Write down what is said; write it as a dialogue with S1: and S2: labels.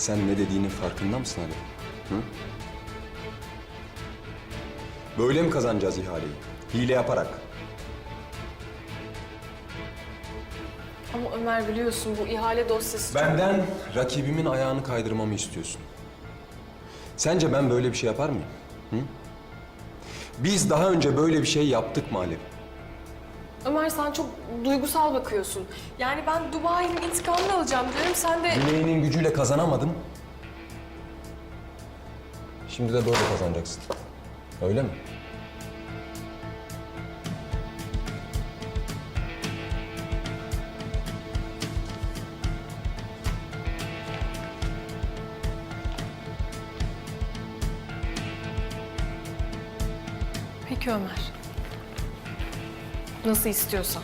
S1: Sen ne dediğinin farkında mısın Ali? Hı? Böyle mi kazanacağız ihaleyi? Hile yaparak.
S2: Ama Ömer biliyorsun bu ihale dosyası...
S1: Benden rakibimin ayağını kaydırmamı istiyorsun. Sence ben böyle bir şey yapar mıyım? Hı? Biz daha önce böyle bir şey yaptık mı Alev?
S2: Ömer sen çok duygusal bakıyorsun. Yani ben Dubai'nin intikamını alacağım diyorum sen de...
S1: Bileğinin gücüyle kazanamadım. Şimdi de böyle kazanacaksın. Öyle mi?
S2: Peki Ömer. Nasıl istiyorsan.